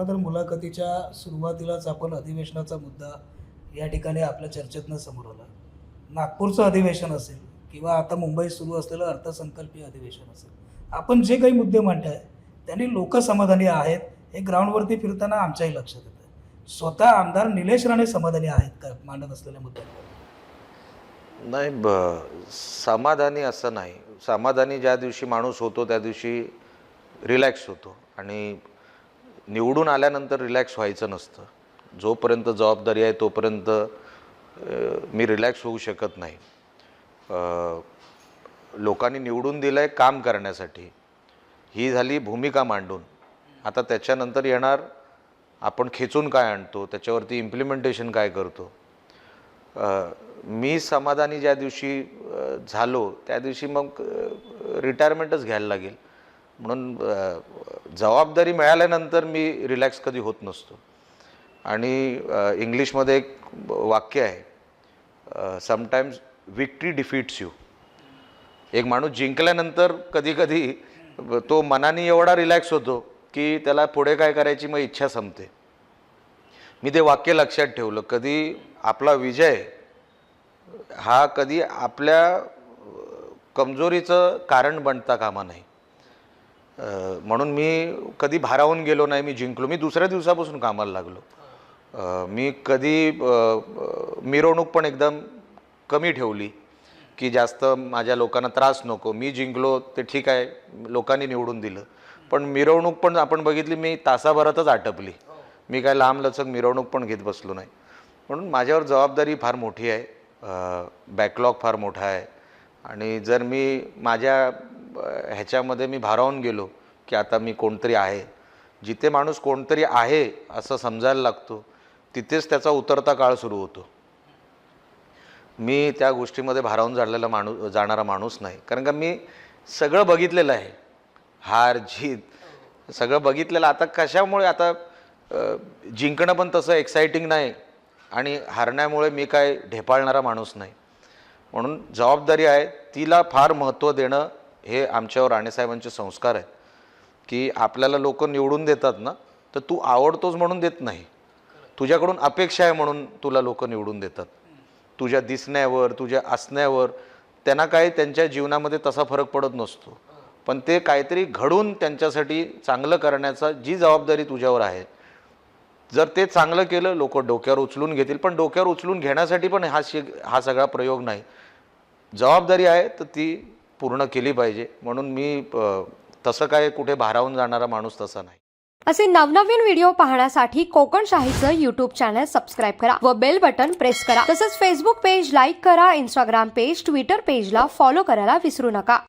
खरं तर मुलाखतीच्या सुरुवातीलाच आपण अधिवेशनाचा मुद्दा या ठिकाणी आपल्या चर्चेतनं समोर आला. नागपूरचं अधिवेशन असेल किंवा आता मुंबईत सुरू असलेलं अर्थसंकल्पीय अधिवेशन असेल आपण जे काही मुद्दे मांडले त्यांनी लोकसमाधानी आहेत हे ग्राउंडवरती फिरताना आमच्याही लक्षात येतं. स्वतः आमदार निलेश राणे समाधानी आहेत का? मांडत असलेल्या मुद्द्यांवर. नाही ब समाधानी असं नाही. समाधानी ज्या दिवशी माणूस होतो त्या दिवशी रिलॅक्स होतो. आणि निवडून आल्यानंतर रिलॅक्स व्हायचं नसतं. जोपर्यंत जबाबदारी आहे तोपर्यंत मी रिलॅक्स होऊ शकत नाही. लोकांनी निवडून दिलं आहे काम करण्यासाठी. ही झाली भूमिका मांडून. आता त्याच्यानंतर येणार आपण खेचून काय आणतो त्याच्यावरती इम्प्लिमेंटेशन काय करतो. मी समाधानी ज्या दिवशी झालो त्या दिवशी मग रिटायरमेंटच घ्यायला लागेल. म्हणून जबाबदारी मिळाल्यानंतर मी रिलॅक्स कधी होत नसतो. आणि इंग्लिशमध्ये एक वाक्य आहे समटाईम्स विक्ट्री डिफीट्स यू एक माणूस जिंकल्यानंतर कधीकधी तो मनाने एवढा रिलॅक्स होतो की त्याला पुढे काय करायची मग इच्छा संपते. मी ते वाक्य लक्षात ठेवलं कधी आपला विजय हा कधी आपल्या कमजोरीचं कारण बनता कामा नाही. म्हणून मी कधी भारावून गेलो नाही मी जिंकलो. मी दुसऱ्या दिवसापासून कामाला लागलो. मी कधी मिरवणूक पण एकदम कमी ठेवली की जास्त माझ्या लोकांना त्रास नको. मी जिंकलो ते ठीक आहे लोकांनी निवडून दिलं. पण मिरवणूक पण आपण बघितली मी तासाभरातच आटपली. मी काय लांब लचक मिरवणूक पण घेत बसलो नाही. म्हणून माझ्यावर जबाबदारी फार मोठी आहे. बॅकलॉग फार मोठा आहे. आणि जर मी माझ्या ह्याच्यामध्ये मी भारावून गेलो की आता मी कोणतरी आहे जिथे माणूस कोणतरी आहे असं समजायला लागतो तिथेच त्याचा उतरता काळ सुरू होतो. मी त्या गोष्टीमध्ये भारावून जाणलेला माणूस जाणारा माणूस नाही. कारण का मी सगळं बघितलेलं आहे. हार जीत सगळं बघितलेलं. आता कशामुळे आता जिंकणं पण तसं एक्साइटिंग नाही आणि हारण्यामुळे मी काय ढेपाळणारा माणूस नाही. म्हणून जबाबदारी आहे तिला फार महत्त्व देणं हे आमच्यावर राणेसाहेबांचे संस्कार आहेत. की आपल्याला लोक निवडून देतात ना तर तू आवडतोच म्हणून देत नाही. तुझ्याकडून अपेक्षा आहे म्हणून तुला लोक निवडून देतात. तुझ्या दिसण्यावर तुझ्या असण्यावर त्यांना काही त्यांच्या जीवनामध्ये तसा फरक पडत नसतो. पण ते काहीतरी घडून त्यांच्यासाठी चांगलं करण्याचा जी जबाबदारी तुझ्यावर आहे जर ते चांगलं केलं लोक डोक्यावर उचलून घेतील. पण डोक्यावर उचलून घेण्यासाठी पण हा शि हा सगळा प्रयोग नाही. जबाबदारी आहे तर ती पूर्ण केली पाहिजे. म्हणून मी तसं काय कुठे भारावून जाणारा माणूस तसा नाही. असे नवनवीन व्हिडिओ पाहण्यासाठी कोकण शाहीचं युट्यूब चॅनल सबस्क्राईब करा व बेल बटन प्रेस करा. तसंच फेसबुक पेज लाईक करा इंस्टाग्राम पेज ट्विटर पेजला फॉलो करायला विसरू नका.